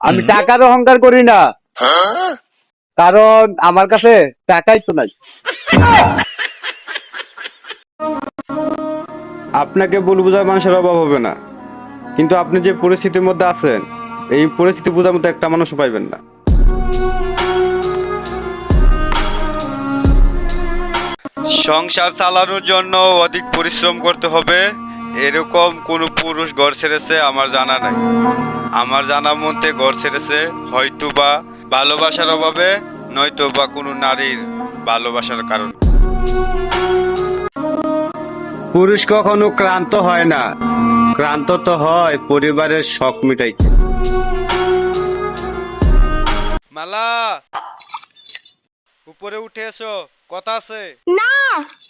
আমি টাকার অহংকার করি না। কারণ আমার কাছে টাকাই তো নাই। আপনাকে ভুল বোঝার মানুষের অভাব হবে না। কিন্তু আপনি যে পরিস্থিতির মধ্যে আছেন এই পরিস্থিতি বোঝার মতো একটা মানুষ পাইবেন না। সংসার চালানোর জন্য অধিক পরিশ্রম করতে হবে। এরকম কোনো পুরুষ ঘর ছেড়েছে আমার জানা নাই। আমার জানা মতে ঘর ছেড়েছে হয়তো বা ভালোবাসার অভাবে নয়তো বা কোনো নারীর ভালোবাসার কারণে। পুরুষ কখনো ক্লান্ত হয় না। ক্লান্ত তো হয় পরিবারের শখ মিটাইতে। মালা উপরে উঠে এসো কথা আছে? না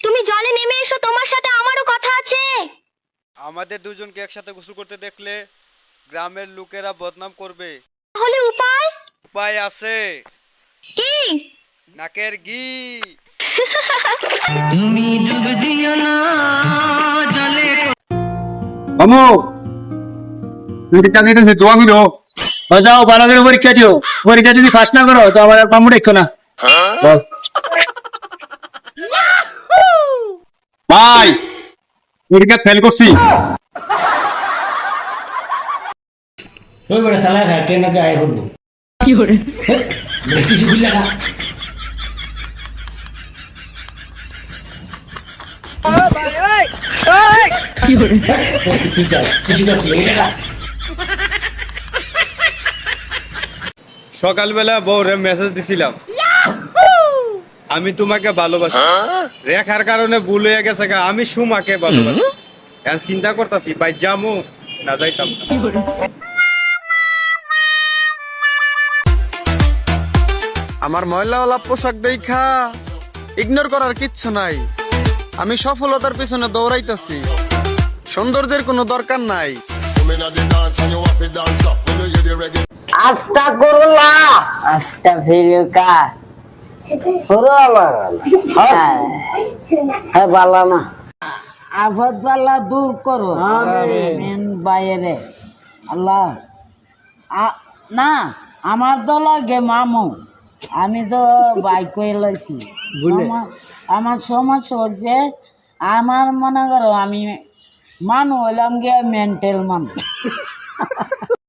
তুমি জলে নেমে এসো তোমার সাথে আমারও কথা আছে। আমাদের দুজনকে একসাথে গোসল করতে দেখলে গ্রামের লোকেরা বদনাম করবে। তাহলে উপায়? উপায় আছে। কি? নাকের ঘি। তুমি ডুব দিও না মামু পরীক্ষা দিতেছি দোয়া মিলো ও যাও ভালো করে? পরীক্ষা দিও। পরীক্ষা যদি পাস না করো তো আমার আর পাম্পু দেখো না। ভাই পরীক্ষা ফেল করছি। ওই বড় সালা খা কেন কে আয় হলো কি করে? কিছু বুঝলে না। কি করে? কিছু করছি এটা না সকালবেলা বউরে মেসেজ দিছিলাম। আমি তোমাকে ভালোবাসি। রেখার কারণে ভুল হয়ে গেছে গা, আমি সুমাকে ভালোবাসি। এখন চিন্তা করতেছি ভাই যামু না যাইতাম না। আমার ময়লাওয়ালা পোশাক দেখা ইগনোর করার কিচ্ছু নাই। আমি সফলতার পিছনে দৌড়াইতেছি। সৌন্দর্যের কোনো দরকার নাই। আস্তা করলা আস্তা ফিরুকা হ্যাঁ। হ্যাঁ বালা না। আফত বালা দূর করো। মেন বাইরে। আল্লাহ আ- না আমার তো লাগে মামু। আমি তো বাইক লাইছি। আমার আমার সমস্যা হচ্ছে আমার মনে করো আমি মানু হইলাম গিয়ে মেন্টাল মানুষ